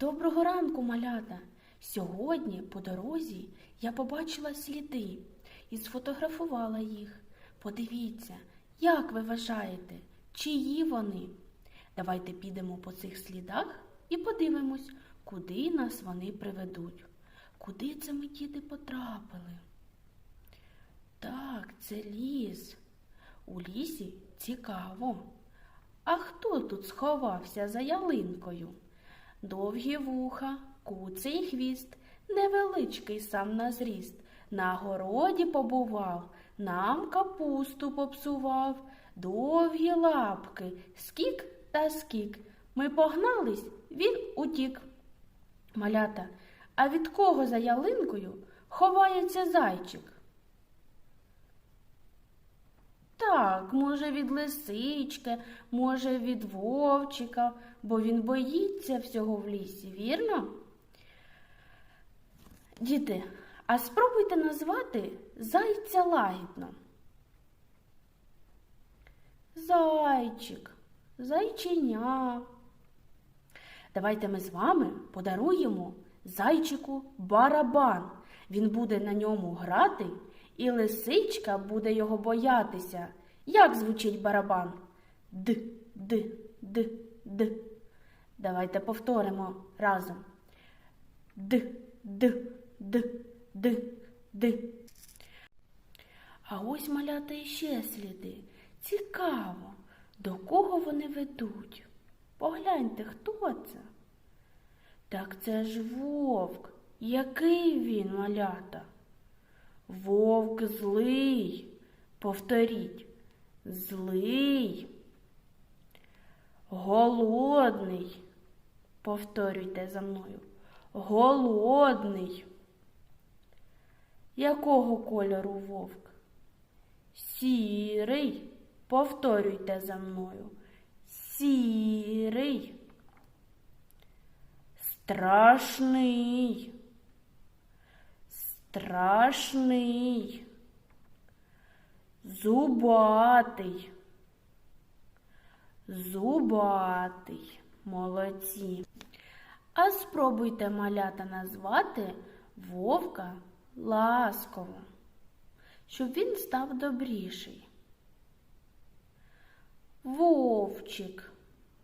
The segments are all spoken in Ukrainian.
Доброго ранку, малята! Сьогодні по дорозі я побачила сліди і сфотографувала їх. Подивіться, як ви вважаєте, чиї вони? Давайте підемо по цих слідах і подивимось, куди нас вони приведуть. Куди це ми діти потрапили? Так, це ліс. У лісі цікаво. А хто тут сховався за ялинкою? Довгі вуха, куций хвіст, невеличкий сам на зріст. На городі побував, нам капусту попсував, довгі лапки, скік та скік. Ми погнались, він утік. Малята, а від кого за ялинкою ховається зайчик? Так, може, від лисички, може, від вовчика, бо він боїться всього в лісі, вірно? Діти, а спробуйте назвати зайця лагідно. Зайчик, зайченя. Давайте ми з вами подаруємо зайчику барабан. Він буде на ньому грати, і лисичка буде його боятися. Як звучить барабан? Д, д, д, д. Давайте повторимо разом. Д, д, д, д, д. А ось малята іще сліди. Цікаво, до кого вони ведуть. Погляньте, хто це? Так це ж вовк. Який він, малята? Вовк злий. Повторіть. Злий. Голодний. Повторюйте за мною. Голодний. Якого кольору вовк? Сірий. Повторюйте за мною. Сірий. Страшний. Страшний. Зубатий. Зубатий. Молодці. А спробуйте малята назвати вовка ласково, щоб він став добріший. Вовчик.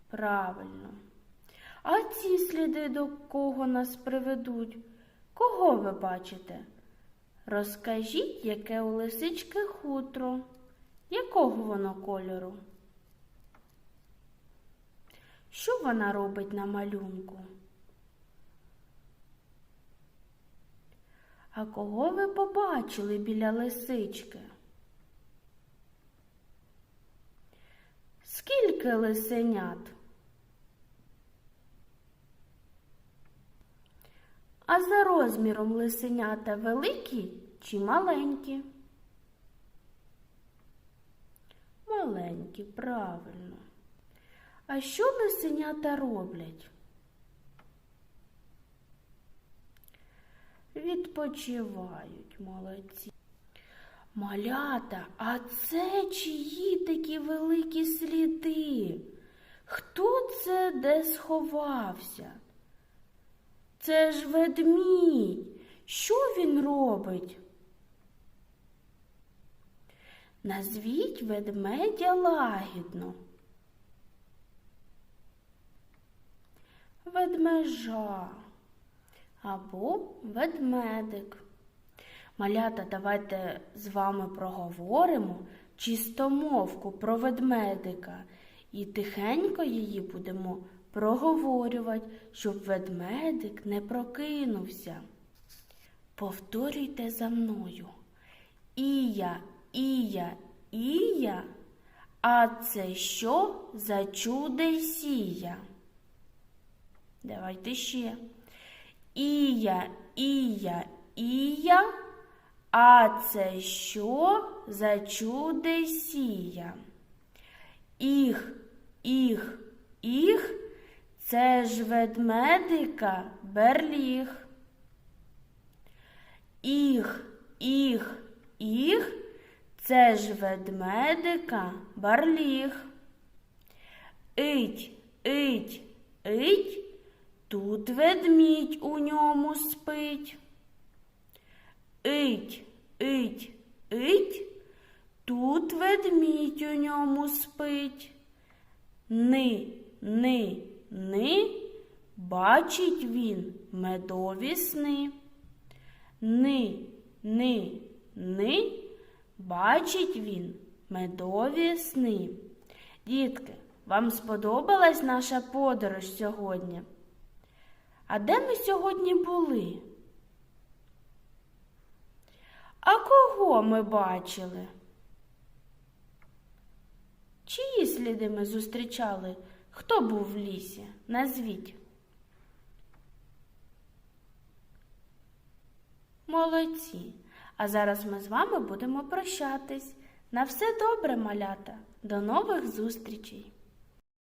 Правильно. А ці сліди до кого нас приведуть? Кого ви бачите? Розкажіть, яке у лисички хутро, якого воно кольору? Що вона робить на малюнку? А кого ви побачили біля лисички? Скільки лисенят? А за розміром лисенята великі чи маленькі? Маленькі, правильно. А що лисенята роблять? Відпочивають молодці. Малята, а це чиї такі великі сліди? Хто це де сховався? Це ж ведмідь. Що він робить? Назвіть ведмедя лагідно. Ведмежа або ведмедик. Малята, давайте з вами проговоримо чистомовку про ведмедика і тихенько її будемо проговорювати, щоб ведмедик не прокинувся. Повторюйте за мною. Ія, ія, ія, а це що за чуде сія? Давайте ще. Ія, ія, ія, а це що за чуде сія? Іх, іх, іх, це ж ведмедика берліг. Іх, іх, іх, це ж ведмедика барліг. Ить, ить, ить, Тут ведмідь у ньому спить. Ить, ить, ить, тут ведмідь у ньому спить. Ни, ни, ни, бачить він медові сни. Ни, ни, ни, бачить він медові сни. Дітки, вам сподобалась наша подорож сьогодні? А де ми сьогодні були? А кого ми бачили? Чиї сліди ми зустрічали? Хто був в лісі? Назвіть. Молодці. А зараз ми з вами будемо прощатись. На все добре, малята. До нових зустрічей!